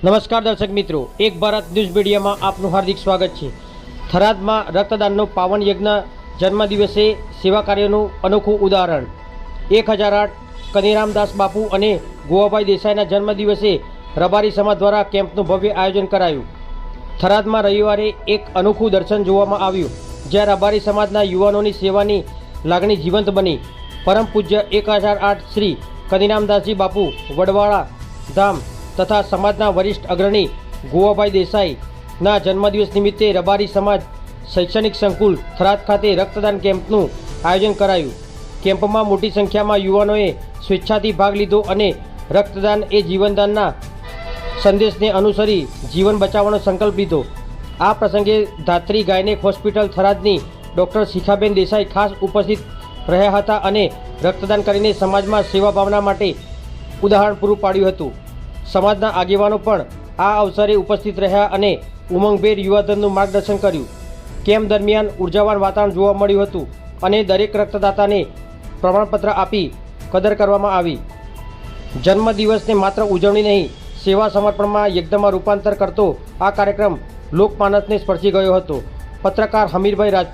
નમસ્કાર દર્શક મિત્રો, એક ભારત ન્યૂઝ મીડિયામાં આપનું હાર્દિક સ્વાગત છે. થરાદમાં રક્તદાનનો પાવન યજ્ઞ જન્મદિવસે સેવા કાર્યનું અનોખું ઉદાહરણ. એક હજાર આઠ કનીરામદાસ બાપુ અને ગોવાભાઈ દેસાઈના જન્મદિવસે રબારી સમાજ દ્વારા કેમ્પનું ભવ્ય આયોજન કરાયું. થરાદમાં રવિવારે એક અનોખું દર્શન જોવામાં આવ્યું, જ્યાં રબારી સમાજના યુવાનોની સેવાની લાગણી જીવંત બની. પરમ પૂજ્ય એક હજાર આઠ શ્રી કનીરામદાસજી બાપુ, વડવાળા, ધામ તથા સમાજના વરિષ્ઠ અગ્રણી ગોવાભાઈ દેસાઈના જન્મદિવસ નિમિત્તે રબારી સમાજ શૈક્ષણિક સંકુલ થરાદ ખાતે રક્તદાન કેમ્પનું આયોજન કરાયું. કેમ્પમાં મોટી સંખ્યામાં યુવાનોએ સ્વેચ્છાથી ભાગ લીધો અને રક્તદાન એ જીવનદાનના સંદેશને અનુસરી જીવન બચાવવાનો સંકલ્પ લીધો. આ પ્રસંગે ધાત્રી ગાયનેક હોસ્પિટલ થરાદની ડૉક્ટર શિખાબેન દેસાઈ ખાસ ઉપસ્થિત રહ્યા હતા અને રક્તદાન કરીને સમાજમાં સેવા ભાવના માટે ઉદાહરણ પૂરું પાડ્યું હતું. સમાજના આગેવાનો પણ આ અવસરે ઉપસ્થિત રહ્યા અને ઉમંગભેર યુવાધનનું માર્ગદર્શન કર્યું. કેમ્પ દરમિયાન ઉર્જાવાન વાતાવરણ જોવા મળ્યું હતું અને દરેક રક્તદાતાને પ્રમાણપત્ર આપી કદર કરવામાં આવી. જન્મદિવસને માત્ર ઉજવણી નહીં, સેવા સમર્પણમાં યજ્ઞમાં રૂપાંતર કરતો આ કાર્યક્રમ લોકમાનસને સ્પર્શી ગયો હતો. પત્રકાર હમીરભાઈ રાજપૂત